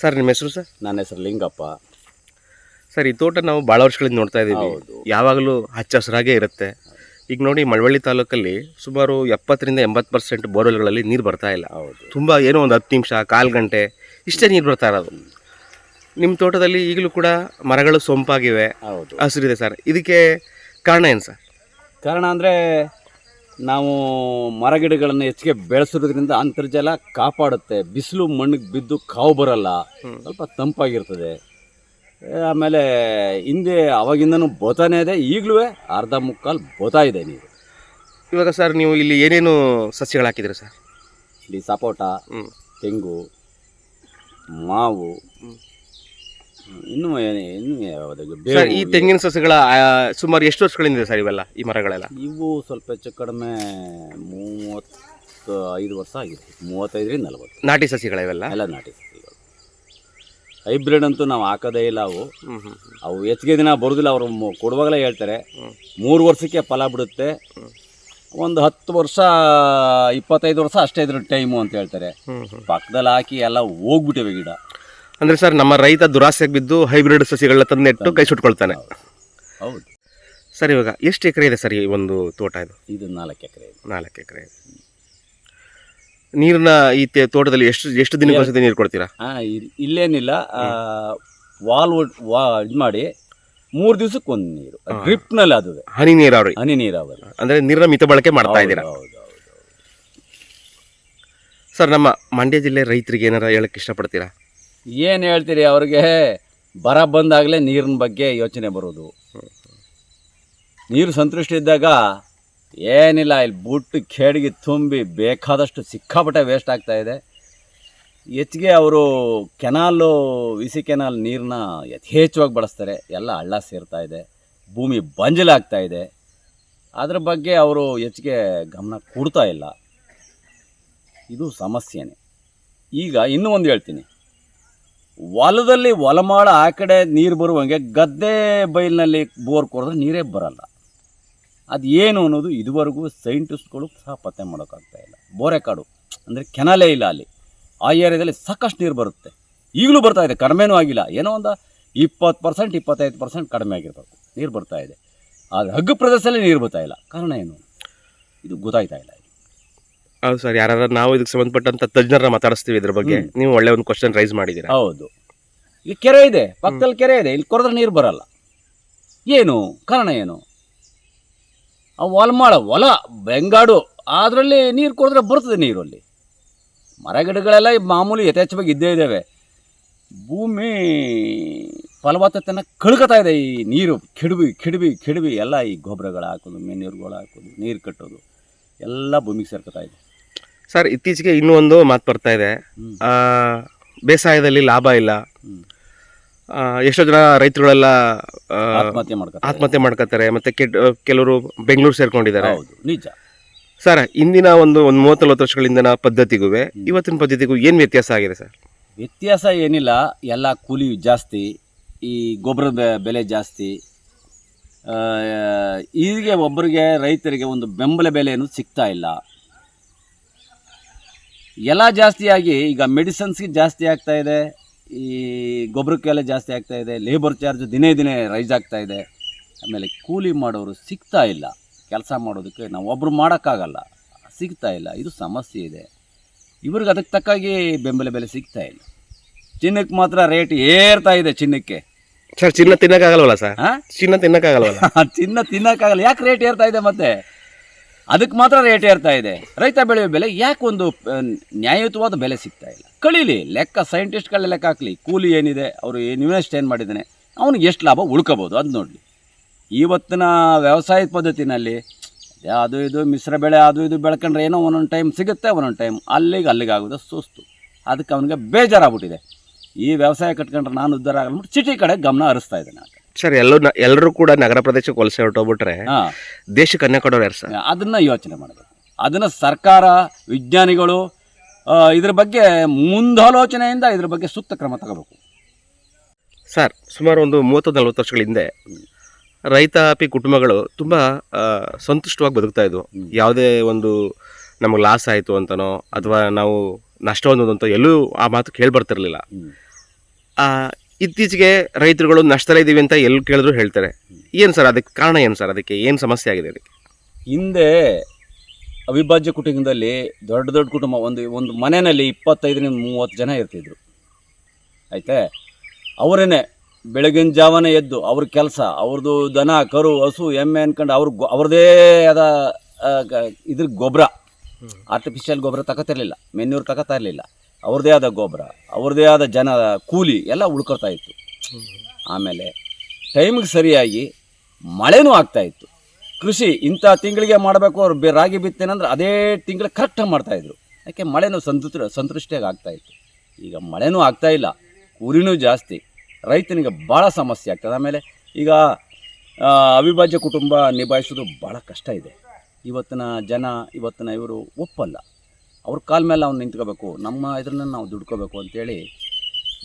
Sir ನಿಮ್ಮ ಹೆಸರು sir? ನನ್ನ ಹೆಸರು ಲಿಂಗಪ್ಪ. ಸರ್ ಈ ತೋಟ ನಾವು ಭಾಳ ವರ್ಷಗಳಿಂದ ನೋಡ್ತಾ ಇದ್ದೀವಿ. ಹೌದು. ಯಾವಾಗಲೂ ಹಚ್ಚ ಹಸಿರಾಗೇ ಇರುತ್ತೆ. ಈಗ ನೋಡಿ ಮಳವಳ್ಳಿ ತಾಲೂಕಲ್ಲಿ ಸುಮಾರು ಎಪ್ಪತ್ತರಿಂದ ಎಂಬತ್ತು ಪರ್ಸೆಂಟ್ ಬೋರ್ವೆಲ್ಗಳಲ್ಲಿ ನೀರು ಬರ್ತಾ ಇಲ್ಲ. ಹೌದು. ತುಂಬ ಏನೋ ಒಂದು ಹತ್ತು ನಿಮಿಷ ಕಾಲು ಗಂಟೆ ಇಷ್ಟೇ ನೀರು ಬರ್ತಾ ಇರೋದು. ನಿಮ್ಮ ತೋಟದಲ್ಲಿ ಈಗಲೂ ಕೂಡ ಮರಗಳು ಸೊಂಪಾಗಿವೆ. ಹೌದು. ಹಸಿರಿದೆ ಸರ್. ಇದಕ್ಕೆ ಕಾರಣ ಏನು ಸರ್? ಕಾರಣ ಅಂದರೆ ನಾವು ಮರಗಿಡಗಳನ್ನು ಹೆಚ್ಚಿಗೆ ಬೆಳೆಸೋದ್ರಿಂದ ಅಂತರ್ಜಲ ಕಾಪಾಡುತ್ತೆ. ಬಿಸಿಲು ಮಣ್ಣಿಗೆ ಬಿದ್ದು ಕಾವು ಬರಲ್ಲ. ಸ್ವಲ್ಪ ತಂಪಾಗಿರ್ತದೆ. ಆಮೇಲೆ ಹಿಂದೆ ಅವಾಗಿಂದನೂ ಬೋತಾನೇ ಇದೆ. ಈಗಲೂ ಅರ್ಧ ಮುಕ್ಕಾಲು ಬೋತಾ ಇದೆ ನೀರು. ಇವಾಗ ಸರ್ ನೀವು ಇಲ್ಲಿ ಏನೇನು ಸಸ್ಯಗಳು ಹಾಕಿದ್ರಿ ಸರ್? ಇಲ್ಲಿ ಸಪೋಟ ತೆಂಗು ಮಾವು. ಇನ್ನೂ ಏನೇ ಇನ್ನೂ ಯಾವ್ದು ಸರ್ ಈ ತೆಂಗಿನ ಸಸಿಗಳ ಆ, ಸುಮಾರು ಎಷ್ಟು ವರ್ಷಗಳಿಂದ ಇದೆ ಸರ್ ಇವೆಲ್ಲ ಈ ಮರಗಳೆಲ್ಲ? ಇವು ಸ್ವಲ್ಪ ಹೆಚ್ಚು ಕಡಿಮೆ ಮೂವತ್ತು ಐದು ವರ್ಷ ಆಗಿದೆ. ಮೂವತ್ತೈದರಿಂದ ನಲವತ್ತು. ನಾಟಿ ಸಸಿಗಳ ಇವೆಲ್ಲ? ಎಲ್ಲ ನಾಟಿ ಸಸಿಗಳು. ಹೈಬ್ರಿಡ್ ಅಂತೂ ನಾವು ಹಾಕೋದೇ ಇಲ್ಲ ಅವು. ಅವು ಹೆಚ್ಚಿಗೆ ದಿನ ಬರೋದಿಲ್ಲ ಅವರು ಕೊಡುವಾಗಲೇ ಹೇಳ್ತಾರೆ. ಮೂರು ವರ್ಷಕ್ಕೆ ಫಲ ಬಿಡುತ್ತೆ. ಒಂದು ಹತ್ತು ವರ್ಷ ಇಪ್ಪತ್ತೈದು ವರ್ಷ ಅಷ್ಟೇ ಇದ್ರ ಟೈಮು ಅಂತ ಹೇಳ್ತಾರೆ. ಪಕ್ಕದಲ್ಲಿ ಹಾಕಿ ಎಲ್ಲ ಹೋಗ್ಬಿಟ್ಟಿವೆ ಗಿಡ. ಅಂದ್ರೆ ಸರ್ ನಮ್ಮ ರೈತ ದುರಾಸೆಗೆ ಬಿದ್ದು ಹೈಬ್ರಿಡ್ ಸಸಿಗಳನ್ನ ತಂದು ನೆಟ್ಟು ಕೈ ಸುಟ್ಕೊಳ್ತಾನೆ. ಹೌದು. ಸರ್ ಇವಾಗ ಎಷ್ಟು ಎಕರೆ ಇದೆ ಸರ್ ಈ ಒಂದು ತೋಟ ಇದು? ಇದು ನಾಲ್ಕು ಎಕರೆ. ನಾಲ್ಕು ಎಕರೆ. ನೀರನ್ನ ಈ ತೇ- ತೋಟದಲ್ಲಿ ಎಷ್ಟು ಎಷ್ಟು ದಿನಕ್ಕೊಂದ್ಸತಿ ನೀರು ಕೊಡ್ತೀರಾ? ಇಲ್ಲೇನಿಲ್ಲ. ವಾಲ್ ವಾ ಇದು ಮಾಡಿ ಮೂರು ದಿವ್ಸಕ್ಕೆ ಒಂದು ನೀರು. ಡ್ರಿಪ್ನಲ್ಲಿ ಅದು ಹನಿ ನೀರಾವರಿ. ಹನಿ ನೀರಾವರಿ. ಅಂದರೆ ನೀರನ್ನ ಮಿತ ಬಳಕೆ ಮಾಡ್ತಾ ಇದ್ದೀರಾ? ಹೌದು, ಹೌದು, ಹೌದು. ಸರ್ ನಮ್ಮ ಮಂಡ್ಯ ಜಿಲ್ಲೆ ರೈತರಿಗೆ ಏನಾರ ಹೇಳಕ್ ಇಷ್ಟಪಡ್ತೀರಾ? ಏನು ಹೇಳ್ತೀರಿ ಅವ್ರಿಗೆ? ಬರ ಬಂದಾಗಲೇ ನೀರಿನ ಬಗ್ಗೆ ಯೋಚನೆ ಬರೋದು. ನೀರು ಸಂತೃಷ್ಟಿ ಇದ್ದಾಗ ಏನಿಲ್ಲ, ಇಲ್ಲಿ ಬುಟ್ಟು ಖೇಡಿಗೆ ತುಂಬಿ ಬೇಕಾದಷ್ಟು ಸಿಕ್ಕಾಪಟ್ಟೆ ವೇಸ್ಟ್ ಆಗ್ತಾ ಇದೆ. ಹೆಚ್ಚಿಗೆ ಅವರು ಕೆನಾಲು ವಿಸಿ ಕೆನಾಲ್ ನೀರನ್ನ ಯಥೇಚ್ಛವಾಗಿ ಬಳಸ್ತಾರೆ. ಎಲ್ಲ ಹಳ್ಳ ಸೇರ್ತಾ ಇದೆ. ಭೂಮಿ ಬಂಜಲಾಗ್ತಾ ಇದೆ. ಅದ್ರ ಬಗ್ಗೆ ಅವರು ಹೆಚ್ಚಿಗೆ ಗಮನ ಕೊಡ್ತಾ ಇಲ್ಲ. ಇದು ಸಮಸ್ಯೆನೇ. ಈಗ ಇನ್ನೂ ಒಂದು ಹೇಳ್ತೀನಿ. ಹೊಲದಲ್ಲಿ ಹೊಲಮಾಳ ಆ ಕಡೆ ನೀರು ಬರುವಂಗೆ ಗದ್ದೆ ಬೈಲಿನಲ್ಲಿ ಬೋರ್ ಕೊಡೋದು ನೀರೇ ಬರಲ್ಲ. ಅದು ಏನು ಅನ್ನೋದು ಇದುವರೆಗೂ ಸೈಂಟಿಸ್ಟ್ಗಳು ಸಹ ಪತ್ತೆ ಮಾಡೋಕ್ಕಾಗ್ತಾ ಇಲ್ಲ. ಬೋರೆಕಾಡು ಅಂದರೆ ಕೆನಲೇ ಇಲ್ಲ ಅಲ್ಲಿ. ಆ ಏರಿಯಾದಲ್ಲಿ ಸಾಕಷ್ಟು ನೀರು ಬರುತ್ತೆ. ಈಗಲೂ ಬರ್ತಾ ಇದೆ, ಕಡಿಮೆನೂ ಆಗಿಲ್ಲ. ಏನೋ ಒಂದು ಇಪ್ಪತ್ತು ಪರ್ಸೆಂಟ್ ಇಪ್ಪತ್ತೈದು ಪರ್ಸೆಂಟ್ ಕಡಿಮೆ ಆಗಿರ್ಬೇಕು. ನೀರು ಬರ್ತಾ ಇದೆ. ಆದರೆ ಹಗ್ಗು ಪ್ರದೇಶದಲ್ಲಿ ನೀರು ಬರ್ತಾ ಇಲ್ಲ. ಕಾರಣ ಏನು? ಇದು ಗೊತ್ತಾಯ್ತಾ ಇಲ್ಲ. ಹೌದು ಸರ್ ಯಾರು ನಾವು ಇದಕ್ಕೆ ಸಂಬಂಧಪಟ್ಟಂತ ತಜ್ಞರ ಮಾತಾಡಿಸ್ತೀವಿ ಇದ್ರ ಬಗ್ಗೆ ನೀವು ಒಳ್ಳೆ ಒಂದು ಕ್ವಶನ್ ರೈಸ್ ಮಾಡಿದ್ದೀರಾ? ಹೌದು. ಈ ಕೆರೆ ಇದೆ ಪಕ್ಕದಲ್ಲಿ ಕೆರೆ ಇದೆ ಇಲ್ಲಿ ಕೊರದ್ರೆ ನೀರು ಬರಲ್ಲ. ಏನು? ಕಾರಣ ಏನು? ಆ ಹೊಲಮಾಳ ಹೊಲ ಬೆಂಗಾಡು ಅದರಲ್ಲಿ ನೀರು ಕೊರೆದ್ರೆ ಬರ್ತದೆ ನೀರು ಅಲ್ಲಿ ಮರ ಗಿಡಗಳೆಲ್ಲ ಈ ಮಾಮೂಲಿ ಯಥೇಚ್ಛವಾಗಿ ಇದ್ದೇ ಇದ್ದಾವೆ. ಭೂಮಿ ಫಲವತ್ತತೆಯನ್ನು ಕಳ್ಕೊತಾ ಇದೆ ಈ ನೀರು. ಕೆಡವಿ ಕೆಡವಿ ಕೆಡವಿ ಎಲ್ಲ ಈ ಗೊಬ್ಬರಗಳು ಹಾಕೋದು ಮೆನ್ಯೂರ್ಗಳು ಹಾಕೋದು ನೀರು ಕಟ್ಟೋದು ಎಲ್ಲ ಭೂಮಿಗೆ ಸೇರ್ಕೊತಾ ಇದೆ. ಸರ್ ಇತ್ತೀಚೆಗೆ ಇನ್ನೂ ಒಂದು ಮಾತು ಬರ್ತಾ ಇದೆ. ಆ, ಬೇಸಾಯದಲ್ಲಿ ಲಾಭ ಇಲ್ಲ. ಎಷ್ಟೋ ಜನ ರೈತರುಗಳೆಲ್ಲ ಆತ್ಮಹತ್ಯೆ ಮಾಡ್ಕೊತಾರೆ ಮತ್ತೆ ಕೆಲವರು ಬೆಂಗಳೂರು ಸೇರ್ಕೊಂಡಿದ್ದಾರೆ. ಹೌದು ನಿಜ. ಸರ್ ಇಂದಿನ ಒಂದು ಒಂದು ಮೂವತ್ತು ನಲವತ್ತು ವರ್ಷಗಳಿಂದ ಪದ್ಧತಿಗೂ ಇವತ್ತಿನ ಪದ್ಧತಿಗೂ ಏನು ವ್ಯತ್ಯಾಸ ಆಗಿದೆ ಸರ್? ವ್ಯತ್ಯಾಸ ಏನಿಲ್ಲ. ಎಲ್ಲ ಕೂಲಿ ಜಾಸ್ತಿ ಈ ಗೊಬ್ಬರದ ಬೆಲೆ ಜಾಸ್ತಿ. ಹೀಗೆ ಒಬ್ಬರಿಗೆ ರೈತರಿಗೆ ಒಂದು ಬೆಂಬಲ ಬೆಲೆ ಏನು ಸಿಗ್ತಾ ಇಲ್ಲ. ಎಲ್ಲ ಜಾಸ್ತಿಯಾಗಿ ಈಗ ಮೆಡಿಸನ್ಸ್ಗೆ ಜಾಸ್ತಿ ಆಗ್ತಾ ಇದೆ. ಈ ಗೊಬ್ಬರಕ್ಕೆಲ್ಲ ಜಾಸ್ತಿ ಆಗ್ತಾ ಇದೆ. ಲೇಬರ್ ಚಾರ್ಜ್ ದಿನೇ ದಿನೇ ರೈಸ್ ಆಗ್ತಾ ಇದೆ. ಆಮೇಲೆ ಕೂಲಿ ಮಾಡೋರು ಸಿಗ್ತಾ ಇಲ್ಲ. ಕೆಲಸ ಮಾಡೋದಕ್ಕೆ ನಾವು ಒಬ್ಬರು ಮಾಡೋಕ್ಕಾಗಲ್ಲ. ಸಿಗ್ತಾ ಇಲ್ಲ. ಇದು ಸಮಸ್ಯೆ ಇದೆ. ಇವ್ರಿಗೆ ಅದಕ್ಕೆ ತಕ್ಕಾಗಿ ಬೆಂಬಲ ಬೆಲೆ ಸಿಗ್ತಾ ಇಲ್ಲ. ಚಿನ್ನಕ್ಕೆ ಮಾತ್ರ ರೇಟ್ ಏರ್ತಾ ಇದೆ ಚಿನ್ನಕ್ಕೆ. ಸರ್ ಚಿನ್ನ ತಿನ್ನಕ್ಕಾಗಲ್ವಲ್ಲ ಸರ್? ಹಾ? ಚಿನ್ನ ತಿನ್ನಕ್ಕಾಗಲ್ವಲ್ಲ? ಚಿನ್ನ ತಿನ್ನಕ್ಕಾಗಲ್ಲ. ಯಾಕೆ ರೇಟ್ ಏರ್ತಾ ಇದೆ ಮತ್ತೆ? ಅದಕ್ಕೆ ಮಾತ್ರ ರೇಟ್ ಏರ್ತಾ ಇದೆ. ರೈತ ಬೆಳೆಯುವ ಬೆಲೆ ಯಾಕೆ ಒಂದು ನ್ಯಾಯಯುತವಾದ ಬೆಲೆ ಸಿಗ್ತಾ ಇಲ್ಲ? ಕಳೀಲಿ, ಲೆಕ್ಕ ಸೈಂಟಿಸ್ಟ್ಗಳ ಲೆಕ್ಕ ಹಾಕ್ಲಿ. ಕೂಲಿ ಏನಿದೆ, ಅವರು ಏನು ಇನ್ವೆಸ್ಟ್ ಏನು ಮಾಡಿದ್ದಾನೆ? ಅವ್ನಿಗೆ ಎಷ್ಟು ಲಾಭ? ಉಳ್ಕೋಬೋದು, ಅದು ನೋಡಲಿ. ಇವತ್ತಿನ ವ್ಯವಸಾಯದ ಪದ್ಧತಿನಲ್ಲಿ ಅದು ಇದು ಮಿಶ್ರ ಬೆಳೆ, ಅದು ಇದು ಬೆಳ್ಕೊಂಡ್ರೆ ಏನೋ ಒಂದೊಂದು ಟೈಮ್ ಸಿಗುತ್ತೆ, ಒಂದೊಂದು ಟೈಮ್ ಅಲ್ಲಿಗೆ ಅಲ್ಲಿಗೆ ಆಗೋದು ಸುಸ್ತು. ಅದಕ್ಕೆ ಅವನಿಗೆ ಬೇಜಾರಾಗ್ಬಿಟ್ಟಿದೆ. ಈ ವ್ಯವಸಾಯ ಕಟ್ಕೊಂಡ್ರೆ ನಾನು ಉದ್ಧಾರ ಆಗಲ್ಬಿಟ್ಟು ಸಿಟಿ ಕಡೆ ಗಮನ ಹರಿಸ್ತಾ ಇದ್ದಾನೆ ಆತ. ಸರ್ ಎಲ್ಲೂ ಎಲ್ಲರೂ ಕೂಡ ನಗರ ಪ್ರದೇಶಕ್ಕೆ ವಲಸೆ ಹೊರಟೋಗ್ಬಿಟ್ರೆ ದೇಶಕ್ಕೆ ಅನ್ನ ಕೊಡೋರು ಯಾರು ಸರ್? ಅದನ್ನ ಯೋಚನೆ ಮಾಡೋದು. ಅದನ್ನ ಸರ್ಕಾರ ವಿಜ್ಞಾನಿಗಳು ಇದ್ರ ಬಗ್ಗೆ ಮುಂದಾಲೋಚನೆಯಿಂದ ಇದ್ರ ಬಗ್ಗೆ ಸೂಕ್ತ ಕ್ರಮ ತಗೋಬೇಕು. ಸರ್ ಸುಮಾರು ಒಂದು ಮೂವತ್ತು ನಲ್ವತ್ತು ವರ್ಷಗಳ ಹಿಂದೆ ರೈತಾಪಿ ಕುಟುಂಬಗಳು ತುಂಬ ಸಂತುಷ್ಟವಾಗಿ ಬದುಕ್ತಾ ಇದ್ವು. ಯಾವುದೇ ಒಂದು ನಮಗೆ ಲಾಸ್ ಆಯಿತು ಅಂತನೋ ಅಥವಾ ನಾವು ನಷ್ಟ ಹೊಂದೋದು ಅಂತ ಎಲ್ಲೂ ಆ ಮಾತು ಕೇಳಿ ಬರ್ತಿರ್ಲಿಲ್ಲ ಆ, ಇತ್ತೀಚೆಗೆ ರೈತರುಗಳು ನಷ್ಟದಲ್ಲಿದ್ದೀವಿ ಅಂತ ಎಲ್ಲಿ ಕೇಳಿದ್ರು ಹೇಳ್ತಾರೆ. ಏನು ಸರ್ ಅದಕ್ಕೆ ಕಾರಣ ಏನು ಸರ್ ಅದಕ್ಕೆ? ಏನು ಸಮಸ್ಯೆ ಆಗಿದೆ ಅದಕ್ಕೆ ಹಿಂದೆ ಅವಿಭಾಜ್ಯ ಕುಟುಂಬದಲ್ಲಿ ದೊಡ್ಡ ದೊಡ್ಡ ಕುಟುಂಬ ಒಂದು ಒಂದು ಮನೆಯಲ್ಲಿ ಇಪ್ಪತ್ತೈದರಿಂದ ಮೂವತ್ತು ಜನ ಇರ್ತಿದ್ರು. ಆಯಿತಾ? ಅವರೇನೆ ಬೆಳಗಿನ ಜಾವನೇ ಎದ್ದು ಅವ್ರ ಕೆಲಸ ಅವ್ರದ್ದು ದನ ಕರು ಹಸು ಎಮ್ಮೆ ಅನ್ಕೊಂಡು ಅವ್ರ ಗೊ- ಅವ್ರದ್ದೇ ಆದ ಇದ್ರ ಗೊಬ್ಬರ ಆರ್ಟಿಫಿಷಿಯಲ್ ಗೊಬ್ಬರ ತಗೋತಿರ್ಲಿಲ್ಲ ಮೆನ್ಯೂರ್ ತಗೋತಾ ಇರಲಿಲ್ಲ. ಅವ್ರದ್ದೇ ಆದ ಗೊಬ್ಬರ ಅವ್ರದ್ದೇ ಆದ ಜನ ಕೂಲಿ ಎಲ್ಲ ಉಳ್ಕೊಳ್ತಾ ಇತ್ತು. ಆಮೇಲೆ ಟೈಮಿಗೆ ಸರಿಯಾಗಿ ಮಳೆನೂ ಆಗ್ತಾ ಇತ್ತು. ಕೃಷಿ ಇಂಥ ತಿಂಗಳಿಗೆ ಮಾಡಬೇಕು, ಅವ್ರು ರಾಗಿ ಬಿತ್ತೇನೆಂದ್ರೆ ಅದೇ ತಿಂಗಳು ಕರೆಕ್ಟಾಗಿ ಮಾಡ್ತಾಯಿದ್ರು ಯಾಕೆ ಮಳೆನೂ ಸಂತೃ ಸಂತೃಷ್ಟಿಯಾಗಿ ಆಗ್ತಾ ಇತ್ತು. ಈಗ ಮಳೆನೂ ಆಗ್ತಾ ಇಲ್ಲ ಕೂಲಿನೂ ಜಾಸ್ತಿ, ರೈತನಿಗೆ ಭಾಳ ಸಮಸ್ಯೆ ಆಗ್ತದೆ. ಆಮೇಲೆ ಈಗ ಅವಿಭಾಜ್ಯ ಕುಟುಂಬ ನಿಭಾಯಿಸೋದು ಭಾಳ ಕಷ್ಟ ಇದೆ. ಇವತ್ತಿನ ಜನ, ಇವತ್ತಿನ ಇವರು ಒಪ್ಪಲ್ಲ. ಅವ್ರ ಕಾಲ ಮೇಲೆ ಅವ್ನು ನಿಂತ್ಕೋಬೇಕು, ನಮ್ಮ ಇದ್ರನ್ನ ನಾವು ದುಡ್ಕೋಬೇಕು ಅಂತೇಳಿ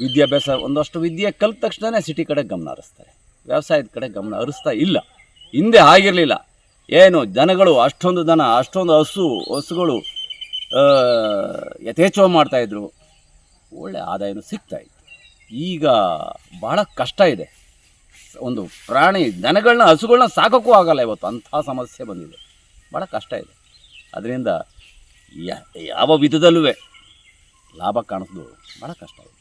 ವಿದ್ಯಾಭ್ಯಾಸ, ಒಂದಷ್ಟು ವಿದ್ಯೆ ಕಲಿತ ತಕ್ಷಣ ಸಿಟಿ ಕಡೆ ಗಮನ ಹರಿಸ್ತಾರೆ. ವ್ಯವಸಾಯದ ಕಡೆ ಗಮನ ಹರಿಸ್ತಾ ಇಲ್ಲ. ಹಿಂದೆ ಆಗಿರಲಿಲ್ಲ. ಏನು ಜನಗಳು ಅಷ್ಟೊಂದು ದನ, ಅಷ್ಟೊಂದು ಹಸು, ಹಸುಗಳು ಯಥೇಚ್ಛ ಮಾಡ್ತಾಯಿದ್ರು ಒಳ್ಳೆ ಆದಾಯನೂ ಸಿಗ್ತಾಯಿತ್ತು ಈಗ ಭಾಳ ಕಷ್ಟ ಇದೆ. ಒಂದು ಪ್ರಾಣಿ ದನಗಳನ್ನ ಹಸುಗಳನ್ನ ಸಾಕೋಕ್ಕೂ ಆಗಲ್ಲ ಇವತ್ತು. ಅಂಥ ಸಮಸ್ಯೆ ಬಂದಿದೆ. ಭಾಳ ಕಷ್ಟ ಇದೆ. ಅದರಿಂದ ಯಾವ ವಿಧದಲ್ಲೂ ಲಾಭ ಕಾಣಿಸೋದು ಭಾಳ ಕಷ್ಟ